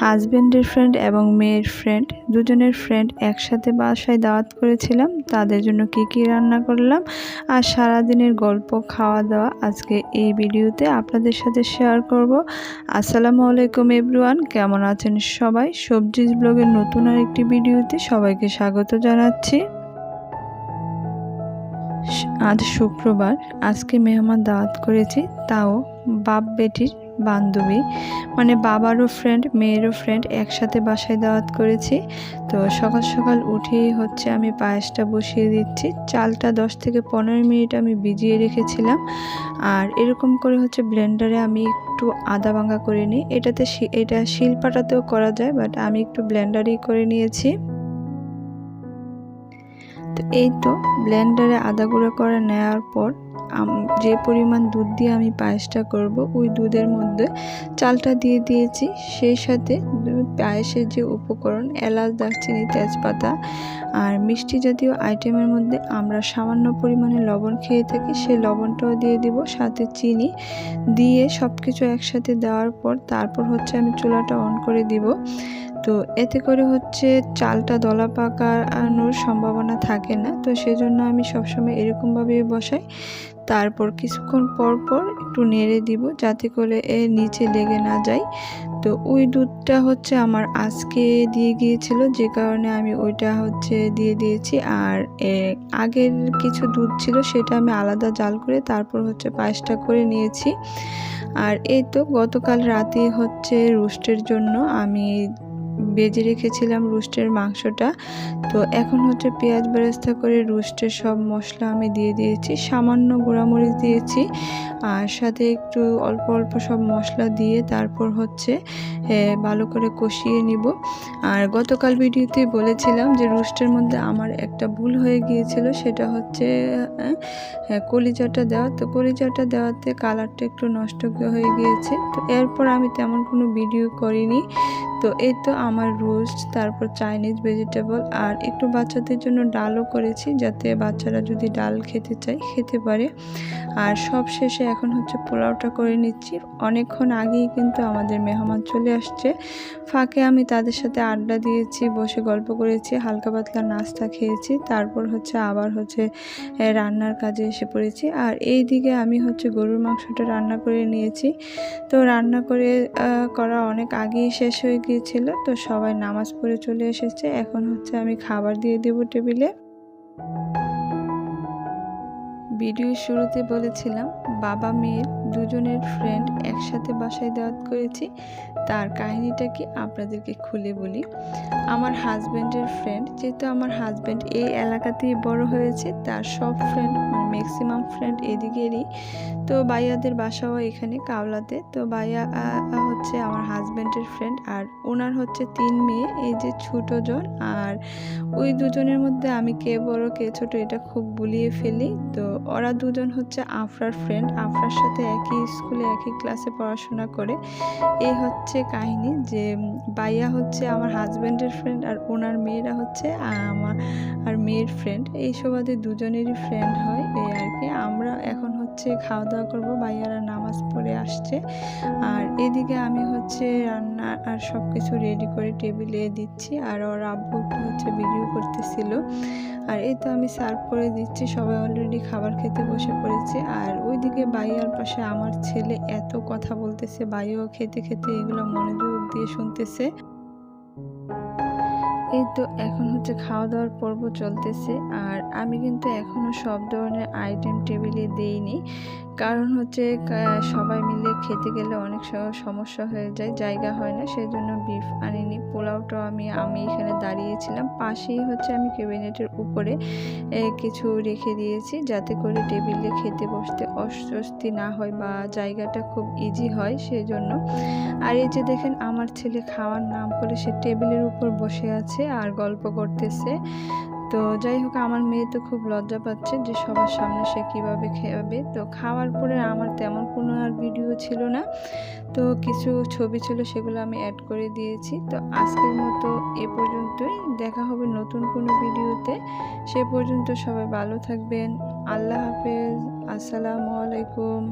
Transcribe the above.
হাজব্যান্ডের ফ্রেন্ড এবং মেয়ের ফ্রেন্ড দুজনের ফ্রেন্ড একসাথে বাসায় দাওয়াত করেছিলাম। তাদের জন্য কি কি রান্না করলাম আর সারাদিনের গল্প খাওয়া দাওয়া আজকে এই ভিডিওতে আপনাদের সাথে শেয়ার করব। আসসালামু আলাইকুম এভরিওয়ান কেমন আছেন সবাই? সবজিজ ব্লগের নতুন আর একটি ভিডিওতে সবাইকে স্বাগত জানাচ্ছি। আজ শুক্রবার, আজকে মেহমান দাওয়াত করেছি তাও বাপ বেটির বান্ধবী। মানে বাবারও ফ্রেন্ড মেয়েরও ফ্রেন্ড একসাথে বাসায় দাওয়াত করেছি। তো সকাল সকাল উঠেই হচ্ছে আমি পায়েসটা বসিয়ে দিচ্ছি। চালটা দশ থেকে পনেরো মিনিট আমি ভিজিয়ে রেখেছিলাম। আর এরকম করে হচ্ছে ব্লেন্ডারে আমি একটু আদা ভাঙা করে নিই। এটাতে এটা শিলপাটাতেও করা যায় বাট আমি একটু ব্লেন্ডারেই করে নিয়েছি। তো এই তো ব্লেন্ডারে আদা গুঁড়ো করে নেওয়ার পর যে পরিমাণ দুধ দিয়ে আমি পায়েসটা করব, ওই দুধের মধ্যে চালটা দিয়ে দিয়েছি। সেই সাথে পায়েসের যে উপকরণ, এলাচ, দারচিনি, তেজপাতা আর মিষ্টি জাতীয় আইটেমের মধ্যে আমরা সামান্য পরিমাণে লবণ খেয়ে থাকি সেই লবণটাও দিয়ে দিব, সাথে চিনি দিয়ে সব কিছু একসাথে দেওয়ার পর তারপর হচ্ছে আমি চুলাটা অন করে দিব। তো এতে করে হচ্ছে চালটা দলা পাকানোর সম্ভাবনা থাকে না। তো সেজন্য আমি সবসময় এরকমভাবে বসাই। তারপর কিছুক্ষণ পর পর একটু নেড়ে দিব যাতে করে এ নিচে লেগে না যায়। তো ওই দুধটা হচ্ছে আমার আজকে দিয়ে গিয়েছিল, যে কারণে আমি ওইটা হচ্ছে দিয়ে দিয়েছি। আর আগের কিছু দুধ ছিল সেটা আমি আলাদা জাল করে তারপর হচ্ছে পায়েসটা করে নিয়েছি। আর এই তো গতকাল রাতে হচ্ছে রোস্টের জন্য আমি বেজে রেখেছিলাম রোস্টের মাংসটা। তো এখন হচ্ছে পেঁয়াজ বেরেস্তা করে রোস্টের সব মশলা আমি দিয়ে দিয়েছি, সামান্য গুঁড়ামরিচ দিয়েছি, আর সাথে একটু অল্প অল্প সব মশলা দিয়ে তারপর হচ্ছে ভালো করে কষিয়ে নিব। আর গতকাল ভিডিওতে বলেছিলাম যে রোস্টের মধ্যে আমার একটা ভুল হয়ে গিয়েছিল, সেটা হচ্ছে কলিজাটা দেওয়া। তো কলিজাটা দেওয়াতে কালারটা একটু নষ্ট হয়ে গিয়েছে। তো এরপর আমি তেমন কোনো ভিডিও করিনি। তো এই তো আমার রোস্ট, তারপর চাইনিজ ভেজিটেবল আর একটু বাচ্চাদের জন্য ডালও করেছি যাতে বাচ্চারা যদি ডাল খেতে চায়, খেতে পারে। আর সব শেষে এখন হচ্ছে পোলাওটা করে নিচ্ছি। অনেকক্ষণ আগেই কিন্তু আমাদের মেহমান চলে আসছে। ফাঁকে আমি তাদের সাথে আড্ডা দিয়েছি, বসে গল্প করেছি, হালকা পাতলা নাস্তা খেয়েছি, তারপর হচ্ছে আবার হচ্ছে রান্নার কাজে এসে পড়েছি। আর এই দিকে আমি হচ্ছে গরুর মাংসটা রান্না করে নিয়েছি। তো রান্না করে করা অনেক আগেই শেষ হয়ে গিয়েছিল, তো সবাই নামাজ পড়ে চলে এসেছে। এখন হচ্ছে আমি খাবার দিয়ে দেবো টেবিলে। ভিডিও শুরুতে বলেছিলাম, বাবা মেয়ের দুজনের ফ্রেন্ড একসাথে বাসায় দাওয়াত করেছি। তার কাহিনীটা কি আপনাদেরকে খুলে বলি। আমার হাজব্যান্ডের ফ্রেন্ড যেহেতু আমার হাজব্যান্ড এই এলাকাতেই বড় হয়েছে, তার সব ফ্রেন্ড মানে ম্যাক্সিমাম ফ্রেন্ড এদিকেরই। তো বাইয়াদের বাসাও এখানে কাওলাতে। তো বাইয়া হচ্ছে আমার হাজব্যান্ডের ফ্রেন্ড আর ওনার হচ্ছে তিন মেয়ে, এই যে ছোটো জন। আর ওই দুজনের মধ্যে আমি কে বড়, কে ছোট, এটা খুব বুলিয়ে ফেলি। তো ওরা দুজন হচ্ছে আফরার ফ্রেন্ড আফরার সাথে একই স্কুলে, একই ক্লাসে পড়াশোনা করে। এই হচ্ছে কাহিনী যে বাইয়া হচ্ছে আমার হাজব্যান্ডের ফ্রেন্ড আর ওনার মেয়েরা হচ্ছে আমার আর মেয়ের ফ্রেন্ড এই সবাদের দুজনেরই ফ্রেন্ড হয় এই আর কি। আমরা এখন হচ্ছে খাওয়া দাওয়া করব, ভাইয়ারা নামাজ পড়ে আসছে। আর এদিকে আমি হচ্ছে রান্না আর সব কিছু রেডি করে টেবিলে দিচ্ছি। আর ওর আব্বু হচ্ছে ভিডিও করতেছিল। আর এই তো আমি সার্ভ করে দিচ্ছি, সবাই অলরেডি খাবার খেতে বসে পড়েছে। আর ওইদিকে বাইয়ার পাশে আমার ছেলে এত কথা বলতেছে বাইও খেতে খেতে এগুলো মনোযোগ দিয়ে শুনতেছে। এই তো এখন হচ্ছে খাওয়া দাওয়ার পর্ব চলতেছে। আর আমি কিন্তু এখনও সব ধরনের আইটেম টেবিলে দেইনি। কারণ হচ্ছে সবাই মিলে খেতে গেলে অনেক সমস্যা হয়ে যায়, জায়গা হয় না সেই জন্য বিফ আনিনি পোলাওটাও আমি আমি এখানে দাঁড়িয়েছিলাম, পাশেই হচ্ছে আমি ক্যাবিনেটের উপরে কিছু রেখে দিয়েছি, যাতে করে টেবিলে খেতে বসতে অস্বস্তি না হয় বা জায়গাটা খুব ইজি হয় সেই জন্য আর এই যে দেখেন, আমার ছেলে খাওয়ার নাম করে সে টেবিলের উপর বসে আছে আর গল্প করতেছে। তো যাই হোক, আমার মেয়ে তো খুব লজ্জা পাচ্ছে যে সবার সামনে সে কীভাবে খেয়াবে। তো খাওয়ার পরে আমার তেমন কোনো আর ভিডিও ছিল না। তো কিছু ছবি ছিল সেগুলো আমি অ্যাড করে দিয়েছি। তো আজকের মতো এ পর্যন্তই। দেখা হবে নতুন কোনো ভিডিওতে। সে পর্যন্ত সবাই ভালো থাকবেন। আল্লাহ হাফেজ। আসসালামু আলাইকুম।